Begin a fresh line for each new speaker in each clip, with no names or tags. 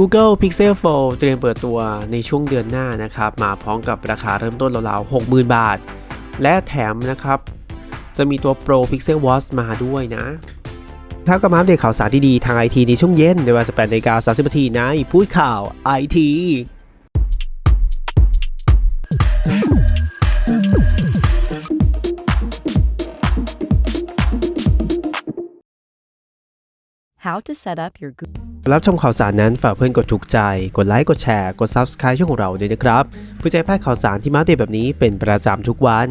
Google Pixel Fold เตรียมเปิดตัวในช่วงเดือนหน้านะครับ มาพร้อมกับราคาเริ่มต้นราวๆ60,000 บาท และแถมนะครับ จะมีตัว Pro Pixel Watch มาด้วยนะครับก็มาอัปเดตข่าวสารที่ดีทางไอทีในช่วงเย็นในเวลา18นาฬิกา30นาทีในพูดข่าวไอที
How to set up your Google
รับชมข่าวสารนั้นฝากเพื่อนกดถูกใจ กดไลค์กดแชร์กด Subscribe ช่องของเราด้วยนะครับเพื่อจะให้พลาดข่าวสารที่มาเดตแบบนี้เป็นประจำทุกวัน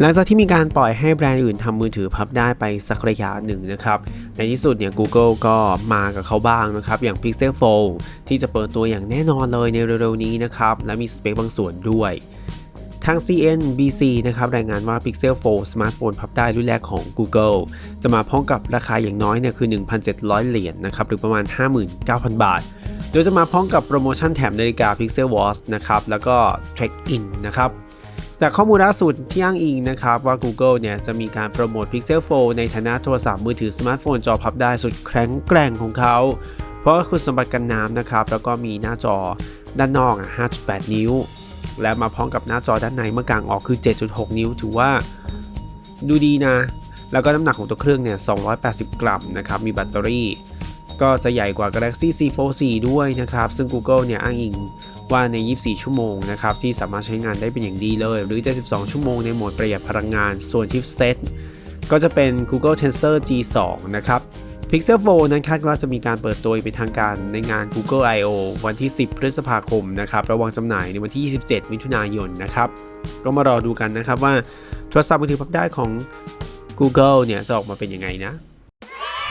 หลังจากที่มีการปล่อยให้แบรนด์อื่นทำมือถือพับได้ไปสักระยะหนึ่งนะครับ ในที่สุดเนี่ย Google ก็มากับเขาบ้างนะครับ อย่าง Pixel Fold ที่จะเปิดตัวอย่างแน่นอนเลยในเร็วๆนี้นะครับ และมีสเปคบางส่วนด้วย ทาง CNBC นะครับรายงานว่า Pixel Fold สมาร์ทโฟนพับได้รุ่นแรกของ Google จะมาพร้อมกับราคาอย่างน้อยเนี่ยคือ 1,700 เหรียญนะครับหรือประมาณ 59,000 บาท โดยจะมาพร้อมกับโปรโมชั่นแถมนาฬิกา Pixel Watch นะครับแล้วก็ Check In นะครับจากข้อมูลล่าสุดที่อ้างอิงนะครับว่า Google เนี่ยจะมีการโปรโมท Pixel Fold ในฐานะโทรศัพท์มือถือสมาร์ทโฟนจอพับได้สุดแข็งแกร่งของเขา เพราะว่าคุณสมบัติกันน้ำนะครับแล้วก็มีหน้าจอด้านนอกอะ5.8 นิ้ว และมาพร้อมกับหน้าจอด้านในเมื่อกลางออกคือ 7.6 นิ้ว ถือว่าดูดีนะ แล้วก็น้ำหนักของตัวเครื่องเนี่ย 280 กรัมนะครับ มีแบตเตอรี่ ก็จะใหญ่กว่า Galaxy C Fold 4ด้วยนะครับ ซึ่ง Google เนี่ยอ้างอิงว่าใน 24 ชั่วโมงนะครับ ที่สามารถใช้งานได้เป็นอย่างดีเลย หรือ 72 ชั่วโมงในโหมดประหยัดพลังงาน ส่วนชิปเซตก็จะเป็น Google Tensor G2 นะครับ Pixel 4 นั้นคาดว่าจะมีการเปิดตัวเป็นทางการในงาน Google I/O วันที่ 10 พฤษภาคมนะครับระวังจำหน่ายในวันที่ 27 มิถุนายนนะครับก็มารอดูกันนะครับว่าโทรศัพท์มือถือพับได้ของ Google เนี่ยจะออกมาเป็นยังไงนะ